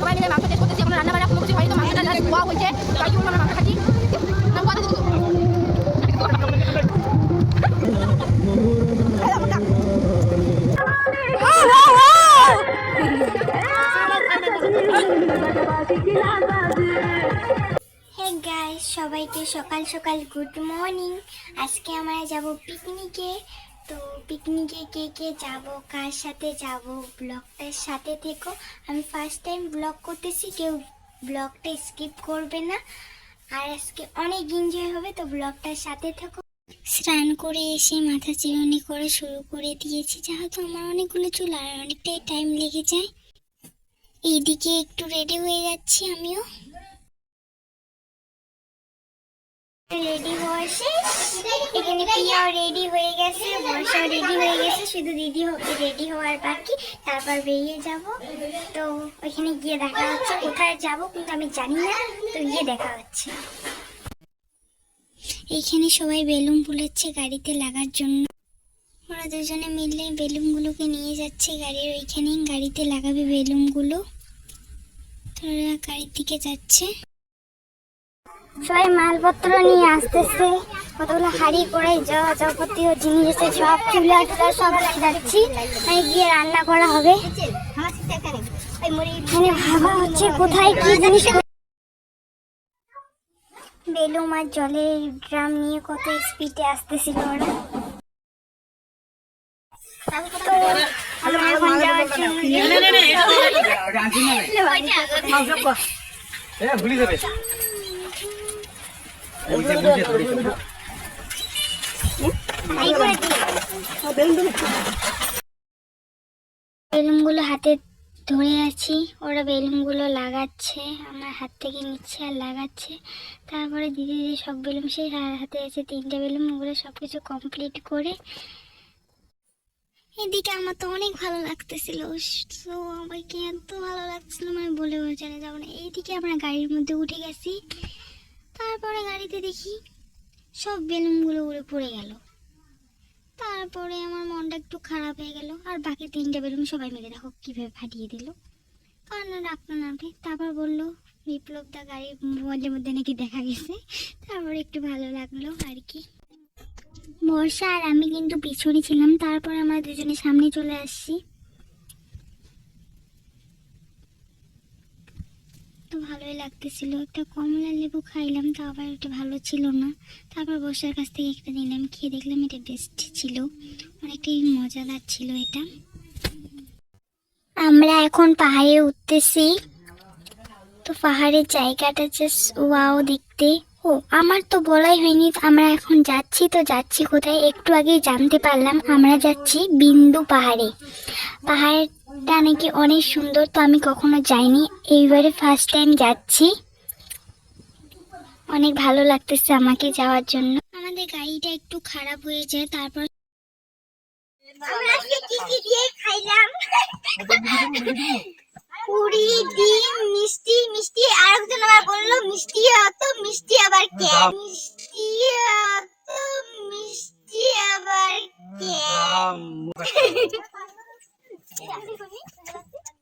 সবাই মিলে সবাইকে সকাল সকাল গুড মর্নিং আজকে আমরা যাব পিকনিকে তো পিকনিকে কে কে যাব, কার সাথে যাব ব্লগটার সাথে থেকো। আমি ফার্স্ট টাইম ব্লগ করতেছি, কেউ ব্লগটা স্কিপ করবে না। আর আজকে অনেক এনজয় হবে, তো ব্লগটার সাথে থেকো। স্নান করে এসে মাথা চিরুনি করে শুরু করে দিয়েছি, যেহেতু আমার অনেকগুলো চুল আর অনেকটাই টাইম লেগে যায়। এইদিকে একটু রেডি হয়ে যাচ্ছি আমিও। রেডি হওয়া এখানে রেডি হয়ে গেছে। বর্ষাও রেডি হয়ে গেছে, শুধু দিদি রেডি হওয়ার বাকি, তারপর বেরিয়ে যাব। তো ওইখানে গিয়ে দেখা হচ্ছে, কোথায় যাব কিন্তু আমি জানি না, তো গিয়ে দেখা হচ্ছে। এইখানে সবাই বেলুন ফুলেছে গাড়িতে লাগার জন্য। ওরা দুজনে মিলে বেলুনগুলোকে নিয়ে যাচ্ছে গাড়ির ওইখানেই, গাড়িতে লাগাবে বেলুনগুলো। তো ওরা গাড়ির দিকে যাচ্ছে। সবাই মালপত্র নিয়ে আসতেছে। কতগুলো হাড়ি করে যা যাবতীয় জিনিস আছে সব চুলা টুলা সব যাচ্ছি। মানে গিয়ে রান্না করা হবে। মানে ভাবা হচ্ছে কোথায় কি জিনিস বেলুম আর জলের ড্রাম নিয়ে কত স্পিডে আসতেছিল ওরা। জন্য ভুলি যাবে। বেলুনগুলো হাতে ধরে আছি। ওরা বেলুনগুলো লাগাচ্ছে, আমার হাত থেকে নিচ্ছে আর লাগাচ্ছে। তারপরে দিদি দিদি সব বেলুন হা- হাতে আছে তিনটে বেলুন, ওগুলো সব কিছু কমপ্লিট করে। এদিকে আমার তো অনেক ভালো লাগতেছিল। তো আমাকে এত ভালো লাগছিল মানে বলে বোঝানো যাব না এইদিকে আমরা গাড়ির মধ্যে উঠে গেছি, তারপরে গাড়িতে দেখি সব বেলুনগুলো উড়ে পড়ে গেল। তারপরে আমার মনটা একটু খারাপ হয়ে গেল। আর বাকি তিনটা বেলুন সবাই মিলে দেখো কীভাবে ফাটিয়ে দিল। কারণ আপনার নামে তারপর বলল, বিপ্লব দা গাড়ি মোবাইলের মধ্যে নাকি দেখা গেছে। তারপর একটু ভালো লাগল আর কি। বর্ষা আর আমি কিন্তু পিছনে ছিলাম, তারপর আমরা দুজনে সামনে চলে আসছি। তো ভালোই লাগতেছিল। একটা কমলা লেবু খাইলাম, তো আবার এটা ভালো ছিল না। তারপর বসার কাছ থেকে একটা নিলাম, খেয়ে দেখলাম এটা বেস্ট ছিল। অনেকটাই মজাদার ছিল এটা। আমরা এখন পাহাড়ে উঠতেছি। তো পাহাড়ের জায়গাটা জাস্ট ওয়াও দেখতে। ও, আমার তো বলাই হয়নি, আমরা এখন যাচ্ছি, তো যাচ্ছি কোথায়? একটু আগেই জানতে পারলাম, আমরা যাচ্ছি বিন্দু পাহাড়ে পাহাড়টা নাকি অনেক সুন্দর তো আমি কখনো যাইনি। এইবারে ফার্স্ট টাইম যাচ্ছি। অনেক ভালো লাগতেছে আমাকে যাওয়ার জন্য। আমাদের গাড়িটা একটু খারাপ হয়ে যায়, তারপর আমরা কি কি দিয়ে মিষ্টি আবার কে মিষ্টি অত মিষ্টি আবার কে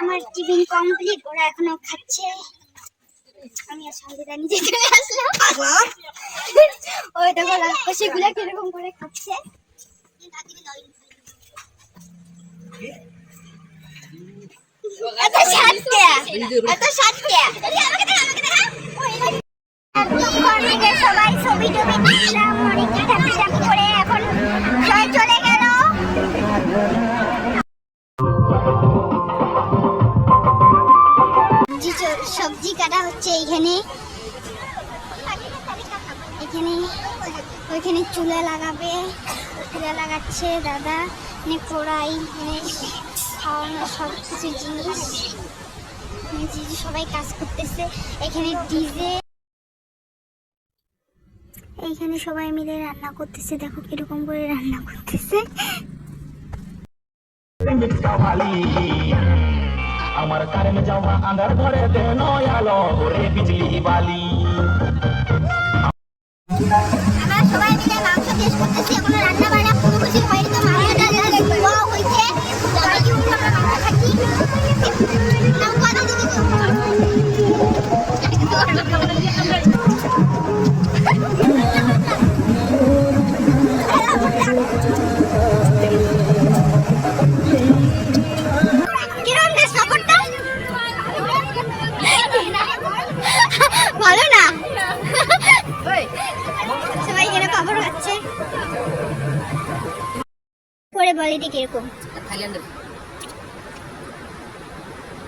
আমার টিফিন কমপ্লিট ওরা এখনও খাচ্ছে। আমি আর নিজে চলে আসলাম। ওই দেখো রাক্ষসীগুলো কীরকম করে খাচ্ছে। সবাই ছবি টবি অনেক করে। এখন সবজি কাটা হচ্ছে এইখানে। এখানে ওইখানে চুলা লাগাবে, চুলা লাগাচ্ছে দাদা। মানে কড়াই মানে খাওয়ানো সব কিছু জিনিস। সবাই কাজ করতেছে, এখানে ডিজে। এইখানে সবাই মিলে রান্না করতেছে, দেখো কীরকম করে রান্না করতেছে। আমার কারেন্ট জামা আন্ধার ঘরে দেন আলো রে বিজলি বালি।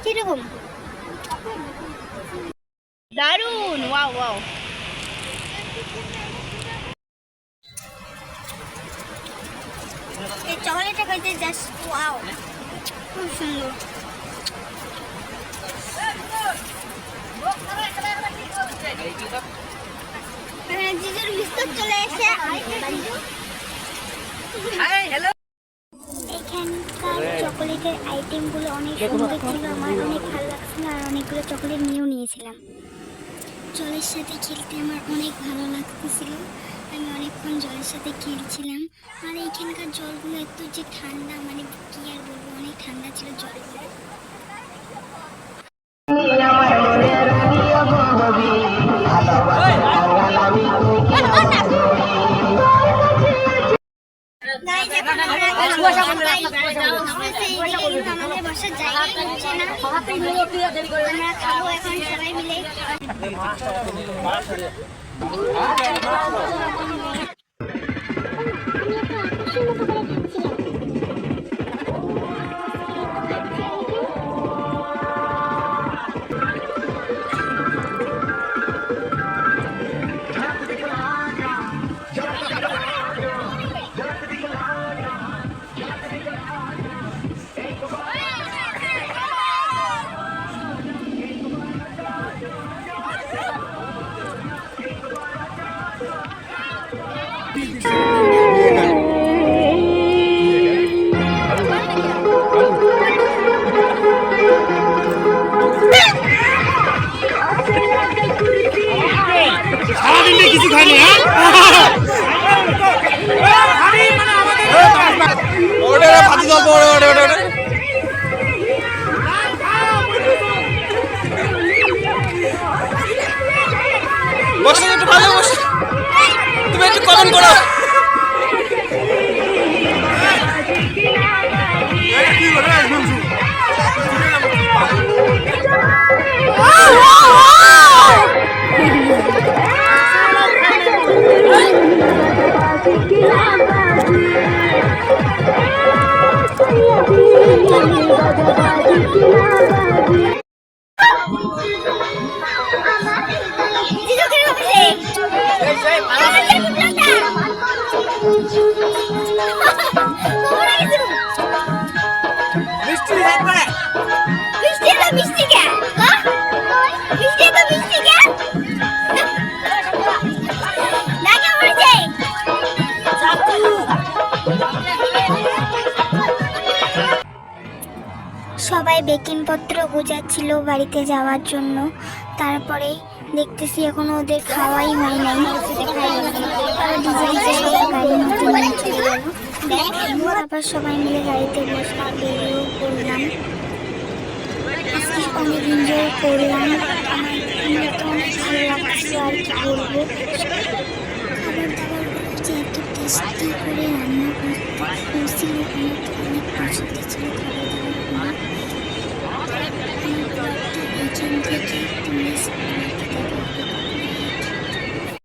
কীরকম? দারুণ ওয়াও ওয়াও। এই চকলেটটা খাইতে জাস্ট ওয়াও। খুব সুন্দর। এখানে জিজুর বিস্কুট চলে এসে এখানকার চকোলেটের আইটেমগুলো অনেক সুন্দর ছিল, আমার অনেক ভালো লাগছিল আর অনেকগুলো চকলেট নিয়েও নিয়েছিলাম। জলের সাথে খেলতে আমার অনেক ভালো লাগতেছিল। আমি অনেকক্ষণ জলের সাথে খেলছিলাম। আর এইখানকার জলগুলো একটু যে ঠান্ডা মানে কি আর বলব, অনেক ঠান্ডা ছিল জলগুলো সবাই। আমরা মিলে বসে একটু ভালো বসে। তুমি একটু কমেন্ট করো Yeah. সবাই বেকিং পত্র গোছাচ্ছিল বাড়িতে যাওয়ার জন্য। তারপরে দেখতেছি এখনও ওদের খাওয়াই হয় গেল তারপর সবাই মিলে গাড়িতে বসলাম বেরিয়েও আজকে অনেক এনজয় করলাম। ভালো লাগছিল আর কি বলব। যে করে রান্না করতে অনেক পছন্দ ছিল খাবার দাবারগুলো আমার ব্লগটা এইখান থেকে তোমরা সবাই দেখতে পাবে